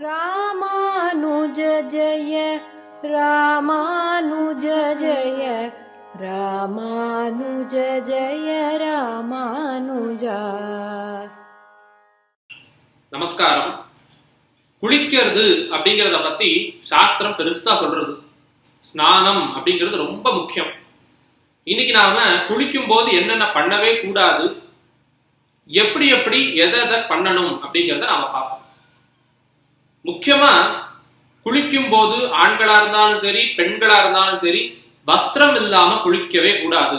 ராமானுஜ ஜெய ராமானுஜ ஜெய ராமானுஜ ஜெய ராமானுஜா. நமஸ்காரம். குளிக்கிறது அப்படிங்கிறத பத்தி சாஸ்திரம் பெருசா சொல்றது. ஸ்நானம் அப்படிங்கிறது ரொம்ப முக்கியம். இன்னைக்கு நாம குளிக்கும் போது என்னென்ன பண்ணவே கூடாது எப்படி எப்படி எதை எதை பண்ணணும் அப்படிங்கிறத நாம பார்ப்போம். முக்கியமா குளிக்கும் போது ஆண்களா இருந்தாலும் சரி பெண்களா இருந்தாலும் சரி வஸ்திரம் இல்லாம குளிக்கவே கூடாது.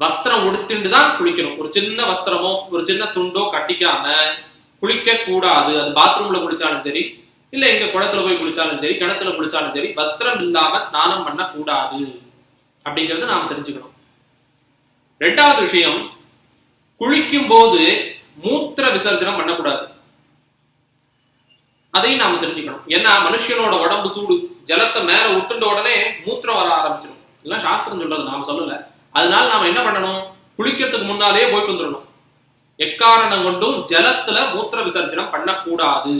வஸ்திரம் உடுத்திட்டு தான் குளிக்கணும். ஒரு சின்ன வஸ்திரமோ ஒரு சின்ன துண்டோ கட்டிக்காம குளிக்க கூடாது. அது பாத்ரூம்ல குளிச்சாலும் சரி இல்ல எங்க குளத்துல போய் குளிச்சாலும் சரி கிணத்துல குளிச்சாலும் சரி வஸ்திரம் இல்லாம ஸ்நானம் பண்ண கூடாது. அப்படிங்கறத நாம தெரிஞ்சுக்கணும். ரெண்டாவது விஷயம் குளிக்கும் போது மூத்திர விசர்ஜனம் பண்ணக்கூடாது. அதையும் நாம தெரிஞ்சுக்கணும். ஏன்னா மனுஷனோட உடம்பு சூடு ஜலத்தை மேல விட்டுட்ட உடனே மூத்திரம் வர ஆரம்பிச்சிடும் இதெல்லாம் சாஸ்திரம் சொல்றது நாம சொல்லல. அதனால நாம என்ன பண்ணணும்? குளிக்கிறதுக்கு முன்னாலேயே போயிட்டு வந்துடணும் எக்காரணம் கொண்டும் ஜலத்துல மூத்திர விசர்ஜனம் பண்ணக்கூடாது.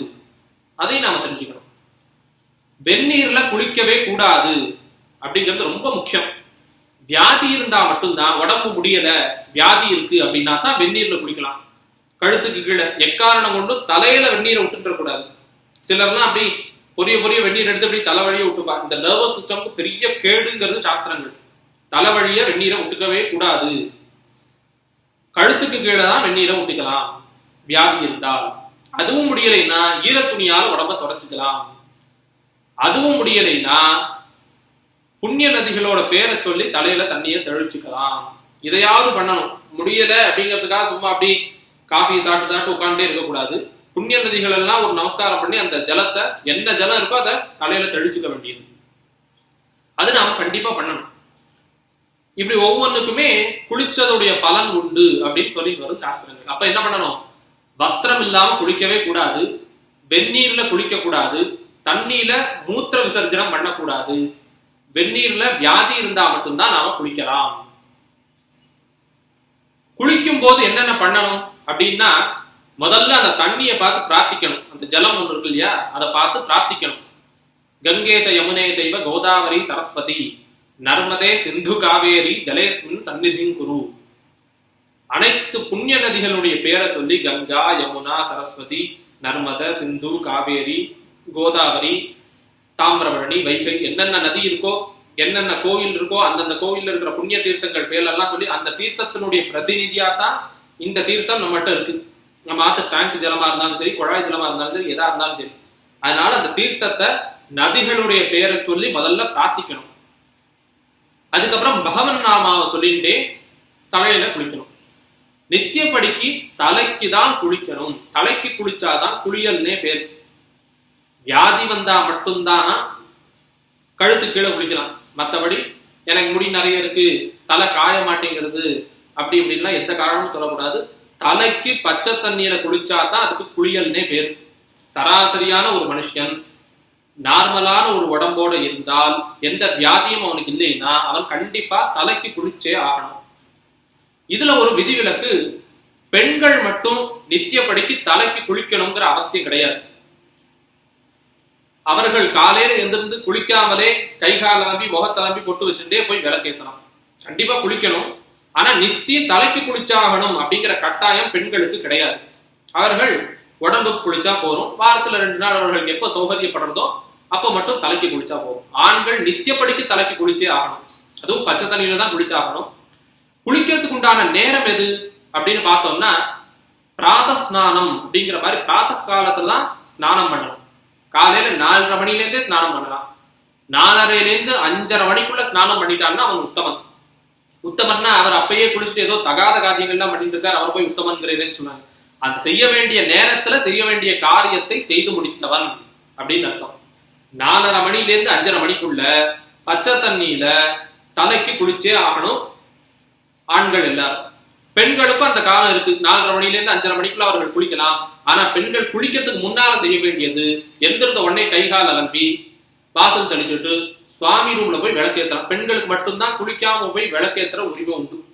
அதையும் நாம தெரிஞ்சுக்கணும். வெந்நீர்ல குளிக்கவே கூடாது அப்படிங்கிறது ரொம்ப முக்கியம். வியாதி இருந்தா மட்டும்தான் உடம்பு முடியல வியாதி இருக்கு அப்படின்னா தான் வெந்நீர்ல குளிக்கலாம். கழுத்துக்கு கீழே எக்காரணம் கொண்டும் தலையில வெந்நீரை விட்டுட்டு கூடாது சிலர்லாம் அப்படி பொரிய பொரிய வெந்நீர் எடுத்து அப்படி தலைவழிய விட்டுப்பா இந்த நர்வஸ் சிஸ்டம்க்கு பெரிய கேடுங்கிறது சாஸ்திரங்கள். தலைவழிய வெந்நீரை விட்டுக்கவே கூடாது. கழுத்துக்கு கீழே தான் வெந்நீரை விட்டுக்கலாம் வியாதி இருந்தால். அதுவும் முடியலைன்னா ஈர துணியால உடம்ப தொடச்சுக்கலாம். அதுவும் முடியலைன்னா புண்ணிய நதிகளோட பேரை சொல்லி தலையில தண்ணியை தெளிச்சுக்கலாம். இதையாவது பண்ணணும். முடியல அப்படிங்கிறதுக்காக சும்மா அப்படி காஃபி சாப்பிட்டு சாப்பிட்டு உட்காந்துட்டே இருக்கக்கூடாது. புண்ணிய நதிகள் எல்லாம் ஒரு நமஸ்காரம் பண்ணி அந்த ஜலத்தை எந்த ஜலம் இருக்கோ அதை தலையில தெளிச்சுக்க வேண்டியது. அது நாம கண்டிப்பா பண்ணணும். இப்படி ஒவ்வொன்றுக்குமே குளிச்சதுடைய பலன் உண்டு அப்படின்னு சொல்லி வரும் சாஸ்திரங்கள். அப்ப என்ன பண்ணணும்? வஸ்திரம் இல்லாம குளிக்கவே கூடாது. வெந்நீர்ல குளிக்க கூடாது. தண்ணியில மூத்திர விசர்ஜனம் பண்ணக்கூடாது. வெந்நீர்ல வியாதி இருந்தா மட்டும்தான் நாம குளிக்கலாம். குளிக்கும் போது என்னென்ன பண்ணணும் அப்படின்னா முதல்ல அந்த தண்ணியை பார்த்து பிரார்த்திக்கணும். அந்த ஜலம் ஒன்று இருக்கு இல்லையா? அதை பார்த்து பிரார்த்திக்கணும். கங்கே ச யமுனே செய்வ கோதாவரி சரஸ்வதி. நர்மதே சிந்து காவேரி ஜலேஸ்மின் சந்நிதிங் குரு. அனைத்து புண்ணிய நதிகளுடைய பேரை சொல்லி கங்கா யமுனா சரஸ்வதி நர்மத சிந்து காவேரி கோதாவரி தாமிரபரணி வைகை என்னென்ன நதி இருக்கோ என்னென்ன கோவில் இருக்கோ அந்தந்த கோவில்ல இருக்கிற புண்ணிய தீர்த்தங்கள் பேரெல்லாம் சொல்லி அந்த தீர்த்தத்தினுடைய பிரதிநிதியா தான் இந்த தீர்த்தம் நம்மகிட்ட இருக்கு. நம்ம ஆத்த டேங்க் ஜலமா இருந்தாலும் சரி குழாய் ஜலமா இருந்தாலும் சரி எதா இருந்தாலும் சரி. அதனால அந்த தீர்த்தத்தை நதிகளுடைய பெயரை சொல்லி முதல்ல பிரார்த்திக்கணும். அதுக்கப்புறம் பகவன் நாமாவை சொல்லிட்டு தலையில குளிக்கணும். நித்தியப்படிக்கு தலைக்கு தான் குளிக்கணும். தலைக்கு குளிச்சாதான் குளியல்னே பேர். வியாதி வந்தா மட்டும்தான்? கழுத்து கீழே குளிக்கலாம். மற்றபடி எனக்கு முடி நிறைய இருக்கு தலை காய மாட்டேங்கிறது அப்படி இப்படின்லாம் எந்த காரணமும் சொல்லக்கூடாது. தலைக்கு பச்சை தண்ணீரை குளிச்சாதான் அதுக்கு குளியல்னே பேர். சராசரியான ஒரு மனுஷன் நார்மலான ஒரு உடம்போட இருந்தால் எந்த வியாதியும் அவனுக்கு இல்லைன்னா அவன் கண்டிப்பா தலைக்கு குளிச்சே ஆகணும். இதுல ஒரு விதிவிலக்கு பெண்கள் மட்டும் நித்தியப்படிக்கு தலைக்கு குளிக்கணுங்கிற அவசியம் கிடையாது. அவர்கள் காலையில எந்திருந்து குளிக்காமலே கை கால அலம்பி முகத்தலம்பி பொட்டு வச்சுட்டே போய் விளக்கேற்றலாம் கண்டிப்பா குளிக்கணும். ஆனா நித்தியம் தலைக்கு குளிச்சாகணும் அப்படிங்கிற கட்டாயம் பெண்களுக்கு கிடையாது. அவர்கள் உடம்புக்கு குளிச்சா போறோம் வாரத்துல ரெண்டு நாள் அவர்களுக்கு எப்ப சௌகரியப்படுறதோ அப்ப மட்டும் தலைக்கு குளிச்சா போகும் ஆண்கள் நித்தியப்படிக்கு தலைக்கு குளிச்சே ஆகணும். அதுவும் பச்சை தண்ணியில தான் குளிச்சாகணும். குளிக்கிறதுக்கு உண்டான நேரம் எது அப்படின்னு பார்த்தோம்னா பிராத ஸ்நானம் அப்படிங்கிற மாதிரி பிராத காலத்துல தான் ஸ்நானம் பண்ணணும். காலையில நாலரை மணிலேருந்தே ஸ்நானம் பண்ணலாம். நாலரைலேருந்து அஞ்சரை மணிக்குள்ள ஸ்நானம் பண்ணிட்டாங்கன்னா அவன் உத்தமன். உத்தமன்னா அவர் அப்பயே குளிச்சுட்டு ஏதோ தகாத காரியங்கள்லாம் பண்ணிட்டு இருக்காரு அவர் போய் உத்தமன்கிறேன்னு சொன்னாங்க. அந்த செய்ய வேண்டிய நேரத்துல செய்ய வேண்டிய காரியத்தை செய்து முடித்தவன் அப்படின்னு அர்த்தம். நாலரை மணிலேருந்து அஞ்சரை மணிக்குள்ள பச்சை தண்ணியில தலைக்கு குளிச்சே ஆகணும் ஆண்கள் எல்லாரும். பெண்களுக்கும் அந்த காலம் இருக்கு. நாலரை மணிலேருந்து அஞ்சரை மணிக்குள்ள அவர்கள் குளிக்கலாம். ஆனா பெண்கள் குளிக்கிறதுக்கு முன்னால செய்ய வேண்டியது எந்திருந்த உடனே கைகால் அலம்பி வாசல் தெளிச்சுட்டு சுவாமி ரூம்ல போய் விளக்கேற்றலாம் பெண்களுக்கு மட்டும்தான் குளிக்காம போய் விளக்கேத்துற உரிமை உண்டு.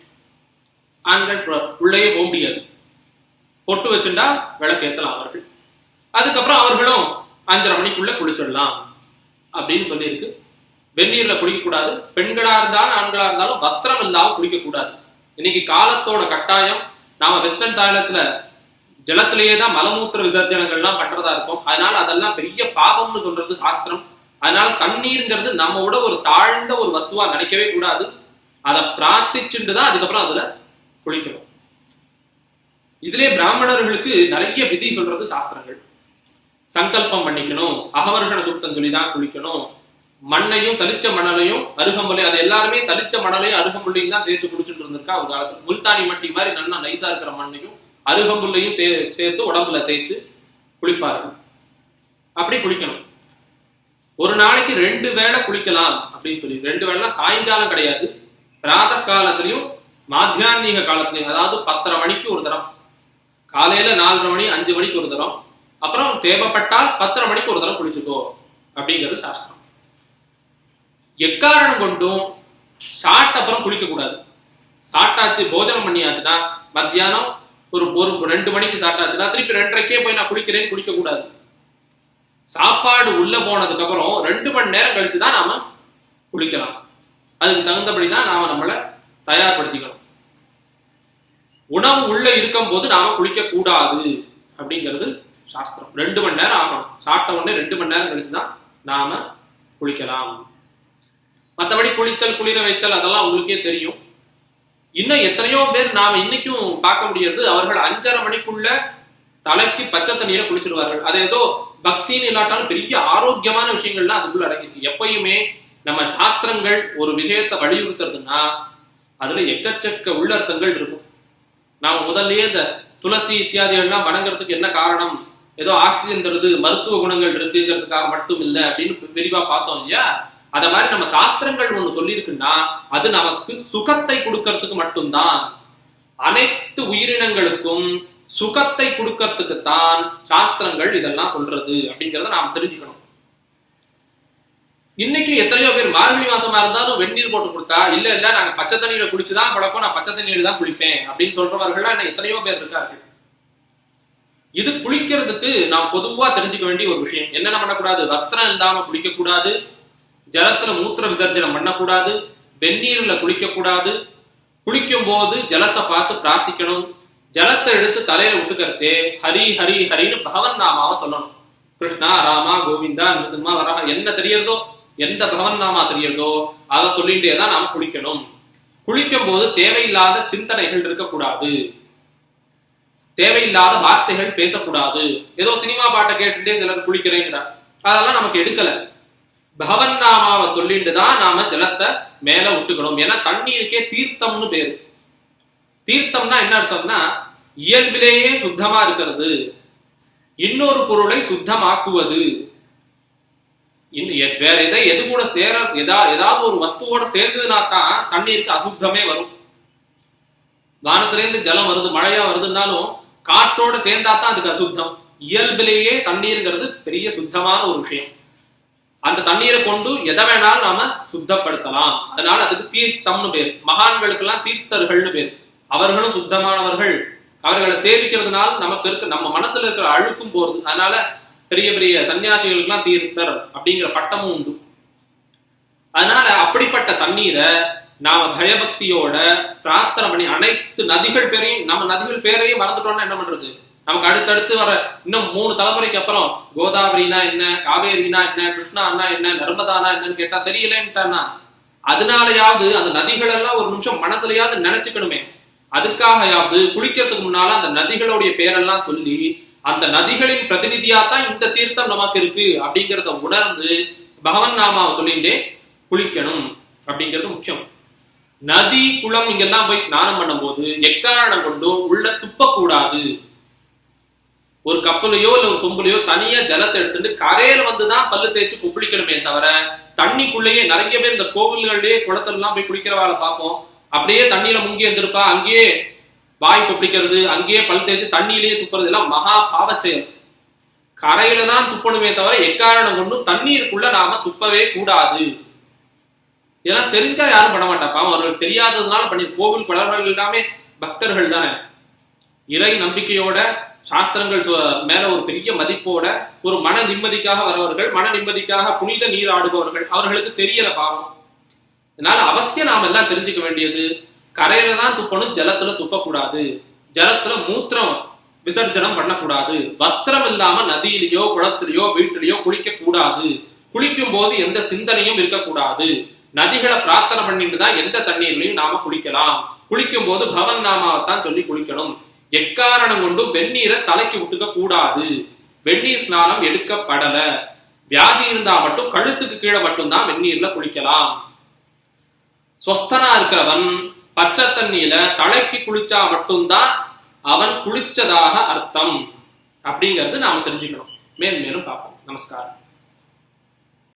ஆண்கள் உள்ளேயே போக முடியாது. பொட்டு வச்சுட்டா விளக்கேற்றலாம் அவர்கள். அதுக்கப்புறம் அவர்களும் அஞ்சரை மணிக்குள்ள குளிச்சிடலாம் அப்படின்னு சொல்லியிருக்கு. வெந்நீர்ல குளிக்கக்கூடாது. பெண்களா இருந்தாலும் ஆண்களா இருந்தாலும் வஸ்திரம் இல்லாம குளிக்கக்கூடாது. இன்னைக்கு காலத்தோட கட்டாயம் நாம வெஸ்டர்ன் டாய்லெட்ல ஜலத்திலேயே தான் மலமூத்திர விசர்ஜனங்கள்லாம் பண்றதா இருக்கும். அதனால அதெல்லாம் பெரிய பாவம்னு சொல்றது சாஸ்திரம். அதனால தண்ணீர்ங்கிறது நம்ம விட ஒரு தாழ்ந்த ஒரு வஸ்துவா நினைக்கவே கூடாது. அதை பிரார்த்திச்சுட்டு தான் அதுக்கப்புறம் அதுல குளிக்கணும். இதுலயே பிராமணர்களுக்கு நிறைய விதி சொல்றது சாஸ்திரங்கள். சங்கல்பம் பண்ணிக்கணும் அகவர்ஷண சுத்தம் சொல்லி தான் குளிக்கணும். மண்ணையும் சலிச்ச மணலையும் அருகம்புலையும் அது எல்லாருமே சலிச்ச மணலையும் அருகம்புள்ளையும் தான் தேய்ச்சி குடிச்சுட்டு இருந்திருக்கா ஒரு காலத்துல. முல்தானி மட்டி மாதிரி நல்லா நைஸா இருக்கிற மண்ணையும் அருகம்புள்ளையும் தே சேர்த்து உடம்புல தேய்ச்சு குளிப்பார்கள் அப்படி குளிக்கணும். ஒரு நாளைக்கு ரெண்டு வேளை குளிக்கலாம் அப்படின்னு சொல்லி ரெண்டு வேளை சாயங்காலம் கிடையாது. பிராத காலத்திலையும் மாத்தியான்மீக காலத்திலையும் அதாவது பத்தரை மணிக்கு ஒரு தரம் காலையில நாலரை மணி அஞ்சு மணிக்கு ஒரு தரம் அப்புறம் தேவைப்பட்டால் பத்தரை மணிக்கு ஒரு தரம் குளிச்சுக்கோ அப்படிங்கிறது சாஸ்திரம். எக்காரணம் கொண்டும் ஷார்ட் அப்புறம் குளிக்க கூடாது. சாட்டாச்சு போஜனம் பண்ணியாச்சுன்னா மத்தியானம் ஒரு ஒரு ரெண்டு மணிக்கு சாட்டாச்சுன்னா திருப்பி ரெண்டரைக்கே போய் நான் குளிக்கிறேன்னு குளிக்க கூடாது. சாப்பாடு உள்ள போனதுக்கு அப்புறம் ரெண்டு மணி நேரம் கழிச்சு தான் நாம குளிக்கலாம். அதுக்கு தகுந்தபடி தான் நாம நம்மளை தயார்படுத்திக்கணும். உணவு உள்ள இருக்கும் போது நாம குளிக்க கூடாது அப்படிங்கிறது சாஸ்திரம். ரெண்டு மணி நேரம் ஆகணும். சாப்பிட்ட உடனே ரெண்டு மணி நேரம் கழிச்சு தான் நாம குளிக்கலாம். மற்றபடி குளித்தல் குளிர வைத்தல் அதெல்லாம் உங்களுக்கே தெரியும். இன்னும் எத்தனையோ பேர் நாம இன்னைக்கும் பார்க்க முடியாது அவர்கள் அஞ்சரை மணிக்குள்ள தலைக்கு பச்சை தண்ணியில குளிச்சிருவார்கள். அது ஏதோ பக்தின்னு இல்லாட்டாலும் பெரிய ஆரோக்கியமான விஷயங்கள்லாம் அதுக்குள்ள அடங்கிருக்கு எப்பயுமே நம்ம சாஸ்திரங்கள் ஒரு விஷயத்தை வலியுறுத்துறதுன்னா அதுல எக்கச்சக்க உள்ளர்த்தங்கள் இருக்கும். நாம் முதல்லயே இந்த துளசி இத்தியாதிகள்லாம் வணங்குறதுக்கு என்ன காரணம்? ஏதோ ஆக்சிஜன் தருது மருத்துவ குணங்கள் இருக்குங்கிறதுக்காக மட்டும் இல்லை அப்படின்னு விரிவா பார்த்தோம் இல்லையா? அத மாதிரி நம்ம சாஸ்திரங்கள் ஒண்ணு சொல்லியிருக்குன்னா அது நமக்கு சுகத்தை கொடுக்கறதுக்கு மட்டும்தான். அனைத்து உயிரினங்களுக்கும் சுகத்தை கொடுக்கறதுக்கு தான் சாஸ்திரங்கள் இதெல்லாம் சொல்றது அப்படிங்கறத நாம் தெரிஞ்சுக்கணும். இன்னைக்கு எத்தனையோ பேர் மார்கழி மாசமா இருந்தாலும் வெந்நீர் போட்டு கொடுத்தா இல்ல இல்ல நாங்க பச்சை தண்ணியில குடிச்சுதான் பழக்கம் நான் பச்சை தண்ணியில தான் குளிப்பேன் அப்படின்னு சொல்றவர்கள் என்ன எத்தனையோ பேர் இருக்கார்கள். இது குளிக்கிறதுக்கு நாம் பொதுவா தெரிஞ்சுக்க வேண்டிய ஒரு விஷயம். என்னென்ன பண்ணக்கூடாது? வஸ்திரம் இல்லாம குளிக்க கூடாது ஜலத்துல மூத்திர விசர்ஜனம் பண்ணக்கூடாது. வெந்நீர்ல குளிக்க கூடாது குளிக்கும் போது ஜலத்தை பார்த்து பிரார்த்திக்கணும். ஜலத்தை எடுத்து தலையில விட்டுக்கரிச்சே ஹரி ஹரி ஹரின்னு பகவன் நாமாவை சொல்லணும். கிருஷ்ணா ராமா கோவிந்தா நரசிம்மா வரா என்ன தெரியறதோ எந்த பகவன் நாமா தெரியறதோ அதை சொல்லிட்டே தான் நாம குளிக்கணும். குளிக்கும் போது தேவையில்லாத சிந்தனைகள் இருக்கக்கூடாது. தேவையில்லாத வார்த்தைகள் பேசக்கூடாது. ஏதோ சினிமா பாட்டை கேட்டுட்டே சிலர் குளிக்கிறேங்கிறார் அதெல்லாம் நமக்கு எடுக்கல. பகவன் நாமாவை சொல்லிட்டு தான் நாம ஜலத்தை மேல விட்டுக்கணும். ஏன்னா தண்ணீருக்கே தீர்த்தம்னு பேரு. தீர்த்தம்னா என்ன அர்த்தம்னா இயல்பிலேயே சுத்தமா இருக்கிறது. இன்னொரு பொருளை சுத்தமாக்குவது. எ- வேற எதை எது கூட சேர எதா ஏதாவது ஒரு வஸ்துவோட சேர்ந்ததுனா தான் தண்ணீருக்கு அசுத்தமே வரும். வானத்திலேருந்து ஜலம் வருது மழையா வருதுன்னாலும் காற்றோட சேர்ந்தா தான் அதுக்கு அசுத்தம். இயல்பிலேயே தண்ணீருங்கிறது பெரிய சுத்தமான ஒரு விஷயம். அந்த தண்ணீரை கொண்டு எதை வேணாலும் நாம சுத்தப்படுத்தலாம். அதனால அதுக்கு தீர்த்தம்னு பேர். மகான்களுக்கெல்லாம் தீர்த்தர்கள்னு பேர். அவர்களும் சுத்தமானவர்கள். அவர்களை சேவிக்கிறதுனால நமக்கு இருக்க நம்ம மனசுல இருக்கிற அழுக்கும் போறது அதனால பெரிய பெரிய சன்னியாசிகளுக்கெல்லாம் தீர்த்தர் அப்படிங்கிற பட்டமும் உண்டு. அதனால அப்படிப்பட்ட தண்ணீரை நாம பயபக்தியோட பிரார்த்தனை பண்ணி அனைத்து நதிகள் பேரையும் நம்ம நதிகள் பேரையும் மறந்துட்டோம்னா என்ன பண்றது? நமக்கு அடுத்தடுத்து வர இன்னும் மூணு தலைமுறைக்கு அப்புறம் கோதாவரினா என்ன காவேரினா என்ன கிருஷ்ணானா என்ன நர்மதானா என்னன்னு கேட்டா தெரியலன்ட்டானா? அதனாலயாவது அந்த நதிகள் எல்லாம் ஒரு நிமிஷம் மனசுலயாவது நினைச்சுக்கணுமே. அதுக்காகயாவது குளிக்கிறதுக்கு முன்னால அந்த நதிகளுடைய பேரெல்லாம் சொல்லி அந்த நதிகளின் பிரதிநிதியா தான் இந்த தீர்த்தம் நமக்கு இருக்கு அப்படிங்கிறத உணர்ந்து பகவன் நாமாவை சொல்லிட்டே குளிக்கணும் அப்படிங்கிறது முக்கியம். நதி குளம் இங்கெல்லாம் போய் ஸ்நானம் பண்ணும்போது எக்காரணம் கொண்டும் உள்ள துப்பக்கூடாது. ஒரு கப்பலையோ இல்ல ஒரு சொம்புலையோ தனியா ஜலத்தை எடுத்துட்டு கரையில வந்துதான் பல்லு தேய்ச்சி குளிக்கணுமே தவிர தண்ணிக்குள்ளேயே நிறைய பேர் இந்த கோவில்கள்லயே குளத்துலலாம் போய் குளிக்கிறவாளை பார்ப்போம். அப்படியே தண்ணியில முங்கி இருந்திருப்பா அங்கேயே வாய் கொப்பளிக்கிறது அங்கேயே பல் தேய்ச்சி தண்ணியிலேயே துப்புறது எல்லாம் மகா பாவ செயல் கரையில தான் துப்பணுமே தவிர எக்காரணம் கொண்டும் தண்ணீருக்குள்ள நாம துப்பவே கூடாது. இதெல்லாம் தெரிஞ்சா யாரும் பண்ண மாட்டாப்பா. அவர்கள் தெரியாததுனால பண்ணி கோவில் பலர்கள் எல்லாமே பக்தர்கள் தானே. இறை நம்பிக்கையோட சாஸ்திரங்கள் மேல ஒரு பெரிய மதிப்போட ஒரு மன நிம்மதிக்காக வரவர்கள் மன நிம்மதிக்காக புனித நீராடுபவர்கள் அவர்களுக்கு தெரியல பாவம். இதனால அவசியம் நாம எல்லாம் தெரிஞ்சுக்க வேண்டியது கரையில தான் துப்பணும் ஜலத்துல துப்பக்கூடாது. ஜலத்துல மூத்திரம் விசர்ஜனம் பண்ணக்கூடாது. வஸ்திரம் இல்லாம நதியிலேயோ குளத்திலேயோ வீட்டிலேயோ குளிக்க கூடாது குளிக்கும் போது எந்த சிந்தனையும் இருக்கக்கூடாது. நதிகளை பிரார்த்தனை பண்ணிட்டு தான் எந்த தண்ணீர்லையும் நாம குளிக்கலாம். குளிக்கும் போது பவன் நாமாவைத்தான் சொல்லி குளிக்கணும். எக்காரணம் கொண்டும் வெந்நீரை தலைக்கு விட்டுக்க கூடாது. வெந்நீர் ஸ்நானம் எடுக்கப்படல. வியாதி இருந்தா மட்டும் கழுத்துக்கு கீழே மட்டும்தான் வெந்நீர்ல குளிக்கலாம். சொஸ்தனா இருக்கிறவன் பச்சை தண்ணியில தலைக்கு குளிச்சா மட்டும்தான் அவன் குளிச்சதாக அர்த்தம். அப்படிங்கிறது நாம தெரிஞ்சுக்கணும். மேலும் மேலும் பார்ப்போம். நமஸ்காரம்.